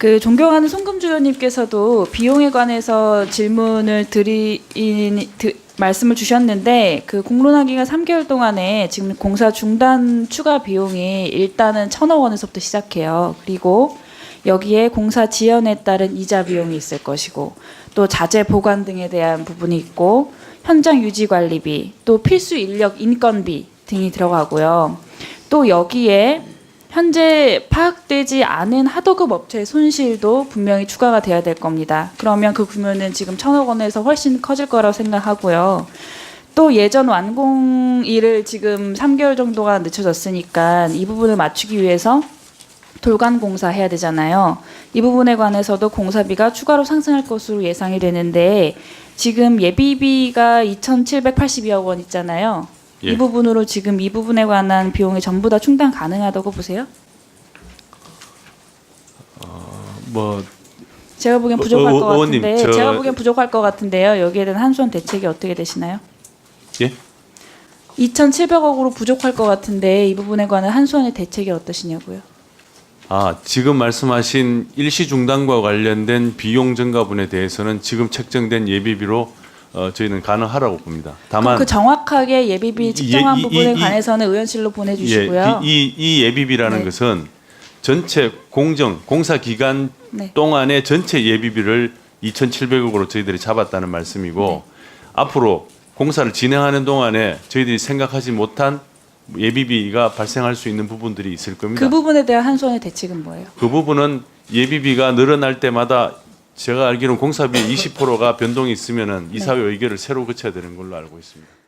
그 존경하는 송금주 의원님께서도 비용에 관해서 질문을 드리 드, 말씀을 주셨는데 그 공론화 기간 3개월 동안에 지금 공사 중단 추가 비용이 일단은 천억 원에서부터 시작해요. 그리고 여기에 공사 지연에 따른 이자 비용이 있을 것이고 또 자재 보관 등에 대한 부분이 있고 현장 유지 관리비 또 필수 인력 인건비 등이 들어가고요. 또 여기에 현재 파악되지 않은 하도급 업체의 손실도 분명히 추가가 돼야 될 겁니다. 그러면 그 규모는 지금 천억 원에서 훨씬 커질 거라고 생각하고요. 또 예전 완공일을 지금 3개월 정도가 늦춰졌으니까 이 부분을 맞추기 위해서 돌간 공사 해야 되잖아요. 이 부분에 관해서도 공사비가 추가로 상승할 것으로 예상이 되는데 지금 예비비가 2,782억 원 있잖아요. 예. 이 부분으로 지금 이 부분에 관한 비용이 전부 다 충당 가능하다고 보세요? 뭐 제가 보기엔 어, 부족할 어, 것 의원님, 같은데 저- 제가 보기엔 부족할 것 같은데요. 여기에 대한 한수원 대책이 어떻게 되시나요? 예? 2,700억으로 부족할 것 같은데 이 부분에 관한 한수원의 대책이 어떠시냐고요? 아 지금 말씀하신 일시 중단과 관련된 비용 증가분에 대해서는 지금 책정된 예비비로 어, 저희는 가능하라고 봅니다. 다만 그 정확하게 예비비 이- 측정한 이- 이- 부분에 이- 관해서는 의원실로 보내주시고요. 예, 이, 이, 이 예비비라는 네. 것은 전체 공정 공사 기간 네. 동안의 전체 예비비를 2,700억으로 저희들이 잡았다는 말씀이고 네. 앞으로 공사를 진행하는 동안에 저희들이 생각하지 못한 예비비가 발생할 수 있는 부분들이 있을 겁니다. 그 부분에 대한 한수원의 대책은 뭐예요? 그 부분은 예비비가 늘어날 때마다 제가 알기로는 공사비 20%가 변동이 있으면은 이사회 의결을 새로 거쳐야 되는 걸로 알고 있습니다.